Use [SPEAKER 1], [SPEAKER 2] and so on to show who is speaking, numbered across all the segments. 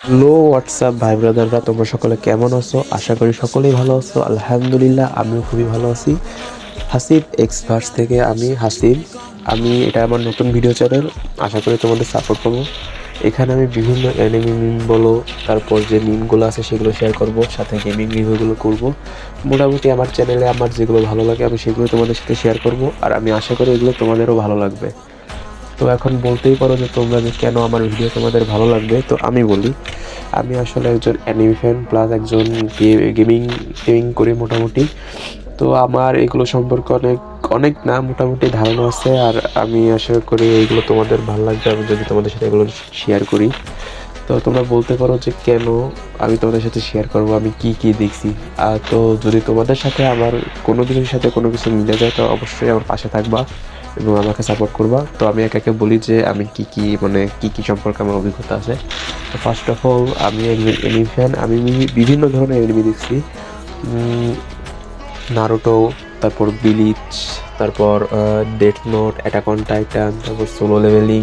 [SPEAKER 1] Hello WhatsApp ভাই ব্রাদাররা? তোমরা সকলে কেমন আছো? আশা করি সকলেই ভালো আছো। আলহামদুলিল্লাহ, আমিও খুবই ভালো আছি। হাসিব এক্সপার্টস থেকে আমি হাসিব। আমি, এটা আমার নতুন ভিডিও চ্যানেল আশা করি তোমাদের সাপোর্ট করব এখানে আমি বিভিন্ন অ্যানিমি মিম বলো, তারপর যে মিমগুলো আছে সেগুলো শেয়ার করব, সাথে গেমিং রিভিউগুলো করব। মোটামুটি আমার চ্যানেলে আমার যেগুলো ভালো লাগে, আমি সেগুলো তোমাদের সাথে শেয়ার করব। আর আমি আশা করি এগুলো তোমাদেরও ভালো লাগবে। তো এখন বলতেই পারো যে তোমরা যে কেন আমার ভিডিও তোমাদের ভালো লাগবে, তো আমি বলি। আমি আসলে একজন অ্যানিমি ফ্যান প্লাস একজন গেমিং গেমিং করি মোটামুটি। তো আমার এগুলো সম্পর্কে অনেক অনেক না মোটামুটি ধারণা আছে আর আমি আশা করি এগুলো তোমাদের ভালো লাগবে। আমি যদি তোমাদের সাথে এগুলো শেয়ার করি, তো তোমরা বলতে পারো যে কেন আমি তোমাদের সাথে শেয়ার করব, আমি কি কি দেখছি। তো যদি তোমাদের সাথে আমার কোনো কিছুর সাথে কোনো কিছু মিলে যায়, তো অবশ্যই আমার পাশে থাকবা। এবং আমাকে সাপোর্ট করবা। তো আমি একে একে বলি যে আমি কি কি মানে কি কি সম্পর্কে আমার অভিজ্ঞতা আছে। তো ফার্স্ট অফ অল আমি একজন এনিমি ফ্যান আমি বিভিন্ন ধরনের এনিমি দেখছি। নারুটো তারপর বিলিচ তারপর death note attack on Titan তারপর solo leveling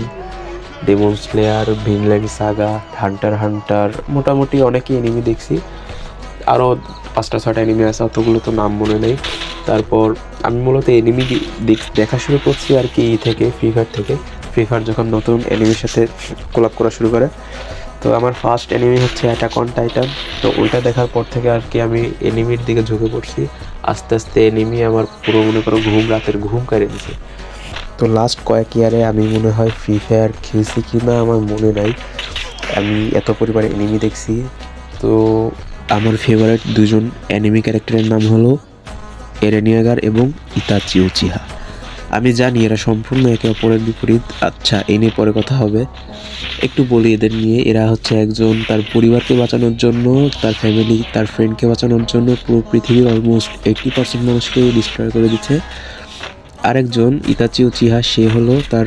[SPEAKER 1] demon slayer Vinland saga hunter hunter মোটামুটি অনেকই এনিমি দেখছি। আরও পাঁচটা ছটা এনিমি আছে, অতগুলো তো নাম মনে নেই। তারপর আমি মূলত এনিমি দেখা শুরু করছি আর কি ই থেকে ফ্রি ফায়ার থেকে। ফ্রি ফায়ার যখন নতুন এনিমির সাথে কোলাপ করা শুরু করে, তো আমার ফার্স্ট এনিমি হচ্ছে অ্যাটাক অন টাইটান তো ওইটা দেখার পর থেকে আর কি আমি এনিমির দিকে ঝুঁকে পড়ছি। আস্তে আস্তে এনিমি আমার পুরো মনে করো ঘুম, রাতের ঘুম কেড়ে দিছে তো লাস্ট কয়েক ইয়ারে আমি মনে হয় ফ্রি ফায়ার খেলছি কি না আমার মনে নাই। আমি এত পরিমাণে এনিমি দেখছি। তো আমার ফেভারিট দুজন অ্যানিমি ক্যারেক্টারের নাম হলো এরেনিয়াগার এবং ইতাচি উচিহা। আমি জানি এরা সম্পূর্ণ একে অপরের বিপরীত। আচ্ছা এ নিয়ে পরে কথা হবে। একটু বলি এদের নিয়ে, এরা হচ্ছে একজন তার পরিবারকে বাঁচানোর জন্য, তার ফ্যামিলি তার ফ্রেন্ডকে বাঁচানোর জন্য পুরো পৃথিবীর অলমোস্ট এইট্টি পার্সেন্ট মানুষকে ডিস্ট্রয় করে দিচ্ছে। আরেকজন ইতাচি উচিহা, সে হলো তার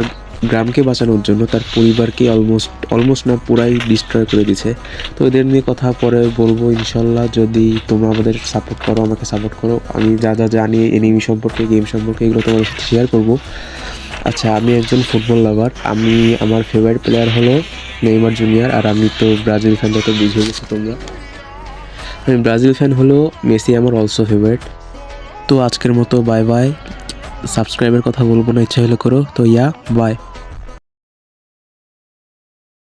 [SPEAKER 1] গ্রামকে বাঁচানোর জন্য তার পরিবারকে অলমোস্ট অলমোস্ট না পুরাই ডিস্ট্রয় করে দিছে তো এদের নিয়ে কথা পরে বলব, ইনশাল্লাহ যদি তোমরা আমাদের সাপোর্ট করো, আমাকে সাপোর্ট করো, আমি যা যা জানি এনিমি সম্পর্কে গেম সম্পর্কে, এগুলো তোমাদের সাথে শেয়ার করব। আচ্ছা আমি একজন ফুটবল লাভার আমি আমার ফেভারিট প্লেয়ার হলো নেইমার জুনিয়র আর আমি তো ব্রাজিল ফ্যান তো বুঝে গেছো তোমরা। আমি ব্রাজিল ফ্যান হলো মেসি আমার অলসো ফেভারিট তো আজকের মতো বাই বাই সাবস্ক্রাইবের কথা বলব না, ইচ্ছা হলে করো। তো ইয়া বাই